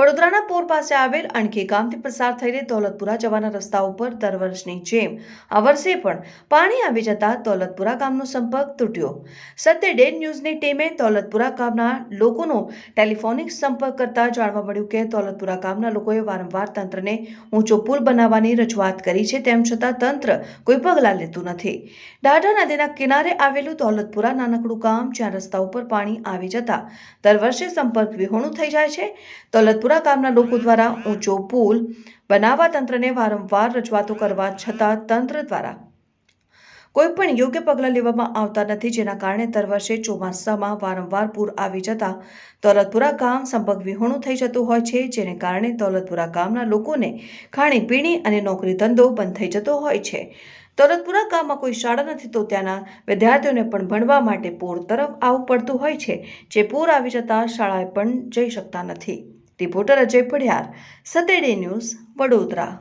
વડોદરાના પોર પાસે આવેલ અણખી ગામથી પસાર થઈને દોલતપુરા જવાના રસ્તા ઉપર દર વર્ષની જેમ આ વર્ષે પણ પાણી આવી જતા દોલતપુરા ગામનો સંપર્ક તૂટ્યો. સત્ય ડે ન્યૂઝની ટીમે દોલતપુરા ગામના લોકોનો ટેલિફોનિક સંપર્ક કરતા જાણવા મળ્યું કે દોલતપુરા ગામના લોકોએ વારંવાર તંત્રને ઊંચો પુલ બનાવવાની રજૂઆત કરી છે, તેમ છતાં તંત્ર કોઈ પગલાં લેતું નથી. દાઢા નદીના કિનારે આવેલું દોલતપુરા નાનકડું ગામ, જ્યાં રસ્તા ઉપર પાણી આવી જતા દર વર્ષે સંપર્ક વિહોણું થઈ જાય છે. દૌલતપુરા ગામના લોકો દ્વારા ઊંચો પુલ બનાવવા તંત્રને વારંવાર રજૂઆતો કરવા છતાં તંત્ર દ્વારા કોઈ પણ યોગ્ય પગલાં લેવામાં આવતા નથી, જેના કારણે દર વર્ષે ચોમાસામાં વારંવાર પૂર આવી જતા દોલતપુરા ગામ સંપર્ક વિહોણું થઈ જતું હોય છે, જેને કારણે દોલતપુરા ગામના લોકોને ખાણીપીણી અને નોકરી ધંધો બંધ થઈ જતો હોય છે. દોલતપુરા ગામમાં કોઈ શાળા નથી, તો ત્યાંના વિદ્યાર્થીઓને પણ ભણવા માટે પૂર તરફ આવવું પડતું હોય છે. જે પૂર આવી જતા શાળાએ પણ જઈ શકતા નથી. રિપોર્ટર અજય પઢિયાર સતેડે ન્યૂઝ વડોદરા.